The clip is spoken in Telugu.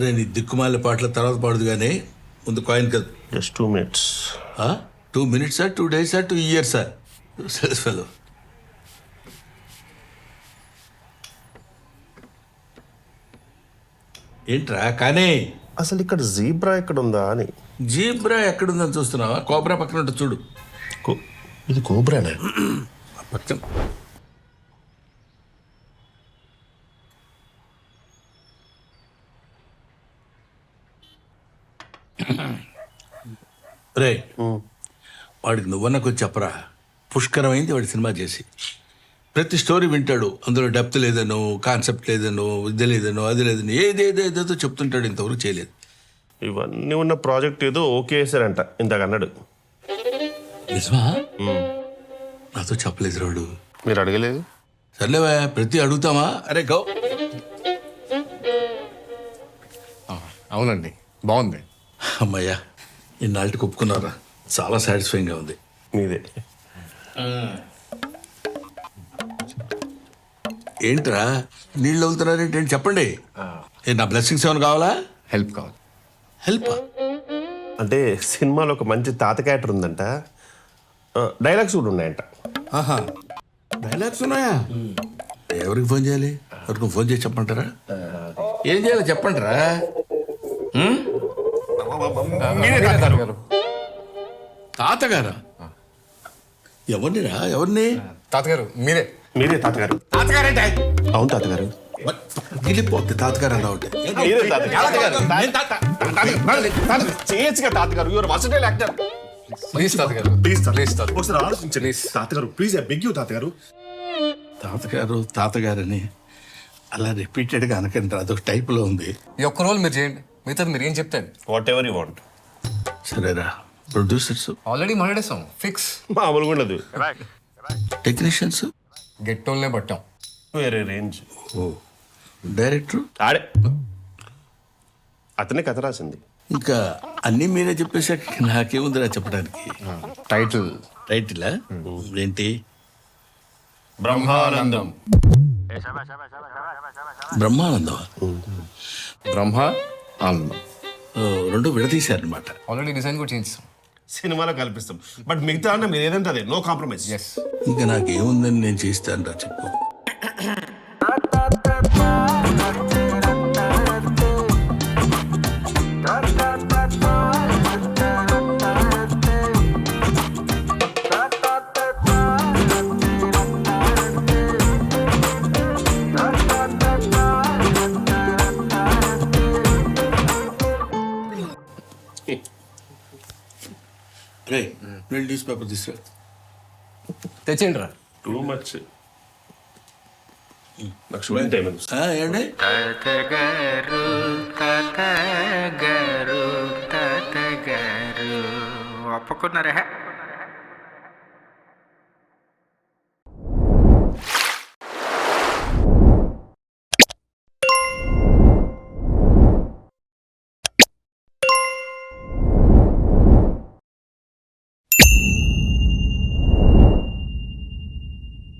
రే నీ దిక్కుమాల పాటల తర్వాత పాడుదు కానీ ముందు కాయిన్ కదా. జస్ట్ టూ మినిట్స్ టూ మినిట్సా టూ డేసా టూ ఇయర్సా సెల్స్ ఫెలో ఏంట్రా కానీ? అసలు ఇక్కడ జీబ్రా ఎక్కడ ఉందా అని. జీబ్రా ఎక్కడుందని చూస్తున్నావా? కోబ్రా పక్కన ఉంటుంది చూడు. ఇది కోబ్రానే? పక్కన. రే వాడికి నువ్వన్న కొంచెం చెప్పరా? పుష్కరమైంది వాడి సినిమా చేసి. ప్రతి స్టోరీ వింటాడు. అందులో డెప్త్ లేదనో కాన్సెప్ట్ లేదనో ఇది లేదనో అది లేదనో ఏది ఏదో ఏదేదో చెప్తుంటాడు ఇంతవరకు చేయలేదు. ఇవన్నీ ఉన్న ప్రాజెక్ట్ ఏదో ఓకే చేశారంట ఇందాక అన్నాడు. నిజమా? నాతో చెప్పలేదు రాడు. మీరు అడగలేదు? సర్లేవా ప్రతి అడుగుతామా? అరే గౌ. అవునండి. బాగుంది. అమ్మయ్యా ఇన్నాళ్ళకి ఒప్పుకున్నారా చాలా సాటిస్ఫైయింగ్గా ఉంది. మీదే. ఏంట్రా నీళ్ళు వదులుతున్నారేంటి ఏంటి చెప్పండి ఏ నా బ్లెస్సింగ్స్ ఏమైనా కావాలా? హెల్ప్ కావాలి. హెల్ప్? అంటే సినిమాలో ఒక మంచి తాత క్యారెక్టర్ ఉందంట. డైలాగ్స్ కూడా ఉన్నాయంట. ఆహా. డైలాగ్స్ ఉన్నాయా? ఎవరికి ఫోన్ చేయాలి? ఎవరికి ఫోన్ చేసి చెప్పంటారా ఏం చేయాలి చెప్పంటారా తాతగారు. తాతగారా. ఎవరినిరా? ఎవరిని? తాతగారు మీరే. మీరే తాతగారు. తాతగారేంటే? అవును తాతగారు. గిలిపోద్ది తాతగారు అలా ఉంటే. మీరే తాతగారు. చేయొచ్చుగా తాతగారు. యువర్ వర్సటైల్ యాక్టర్ ప్లీజ్ తాతగారు. ప్లీజ్ ప్లీజ్ తాత ఒకసారి ఆలోచించండి. తాతగారు ప్లీజ్ ఐ బెగ్ యూ తాతగారు. తాతగారు తాతగారని అలా రిపీటెడ్గా అనకండి. అదొక టైప్లో ఉంది. ఈ ఒక్క రోల్ మీరు చేయండి. మిగతాది మీరు ఏం చెప్తాను వాట్ ఎవర్ యూ వాంట్ సరేరా ప్రొడ్యూసర్స్ ఆల్రెడీ మాట్లాడేసాం ఫిక్స్ మామూలుగా ఉండదు. టెక్నీషియన్స్ గెట్టోల్నే పట్టాం. వేరే రేంజ్ ఓ. డైరెక్టర్ ఆడే. అతనే కథ రాసింది. ఇంకా అన్నీ మీరే చెప్పేశాక నాకేముందిరా చెప్పడానికి? టైటిల్ రైట్లా ఏంటి? బ్రహ్మానందం. బ్రహ్మానందం బ్రహ్మ? ఓ, రెండు విడదీశారనమాట ఆల్రెడీ డిజైన్ కూడా చేయించాం. సినిమాలో కల్పిస్తాం. బట్ మిగతా అన్న మీరు ఏదంటే అదే నో కాంప్రమైజ్ ఎస్ ఇంకా నాకేముందని నేను చేస్తాను రా చెప్పు. న్యూస్ పేపర్ తీసుకురా తెచ్చేయండి రా టూ మచ్ నాకు షూటింగ్ టైం ఉంది ఆ, ఏంటి తాతగారు తాతగారు తాతగారు. ఒప్పుకున్నారా?